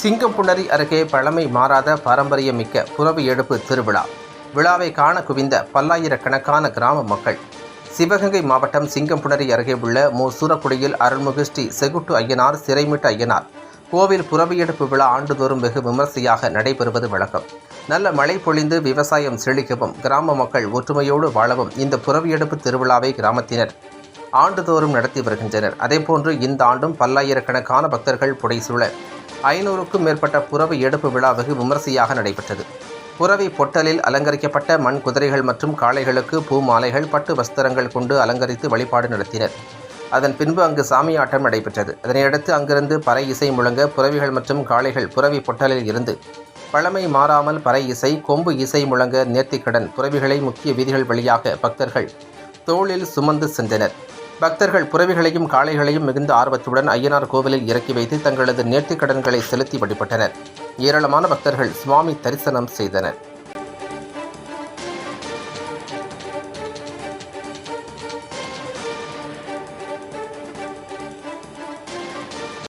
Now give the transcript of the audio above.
சிங்கம்புணரி அருகே பழமை மாறாத பாரம்பரியமிக்க புறவு எடுப்பு திருவிழா. விழாவை காண குவிந்த பல்லாயிரக்கணக்கான கிராம மக்கள். சிவகங்கை மாவட்டம் சிங்கம்புணரி அருகே உள்ள மு. சூரக்குடியில் அருள்மிகு ஸ்ரீ செகுட்டு ஐயனார் சிறைமிட்டு ஐயனார். கோவில் புறவியெடுப்பு விழா ஆண்டுதோறும் வெகு விமர்சையாக நடைபெறுவது வழக்கம். நல்ல மழை பொழிந்து விவசாயம் செழிக்கவும் கிராம மக்கள் ஒற்றுமையோடு வாழவும் இந்த புறவியெடுப்பு திருவிழாவை கிராமத்தினர் ஆண்டுதோறும் நடத்தி வருகின்றனர். அதேபோன்று இந்த ஆண்டும் பல்லாயிரக்கணக்கான பக்தர்கள் புடைசூழ ஐநூறுக்கும் மேற்பட்ட புறவி எடுப்பு விழா வெகு விமர்சையாக நடைபெற்றது. புறவி பொட்டலில் அலங்கரிக்கப்பட்ட மண் குதிரைகள் மற்றும் காளைகளுக்கு பூ மாலைகள் பட்டு வஸ்திரங்கள் கொண்டு அலங்கரித்து வழிபாடு நடத்தினர். அதன் பின்பு அங்கு சாமியாட்டம் நடைபெற்றது. அதனையடுத்து அங்கிருந்து பறை இசை முழங்க புறவிகள் மற்றும் காளைகள் புறவி பொட்டலில் இருந்து பழமை மாறாமல் பறை இசை கொம்பு இசை முழங்க நேர்த்திக்கடன் புறவிகளை முக்கிய வீதிகள் வழியாக பக்தர்கள் தோளில் சுமந்து சென்றனர். பக்தர்கள் புறவிகளையும் காளைகளையும் மிகுந்த ஆர்வத்துடன் ஐயனார் கோவிலில் இறக்கி வைத்து தங்களது நேர்த்திக்கடன்களை செலுத்தி வழிபட்டனர். ஏராளமான பக்தர்கள் சுவாமி தரிசனம் செய்தனர்.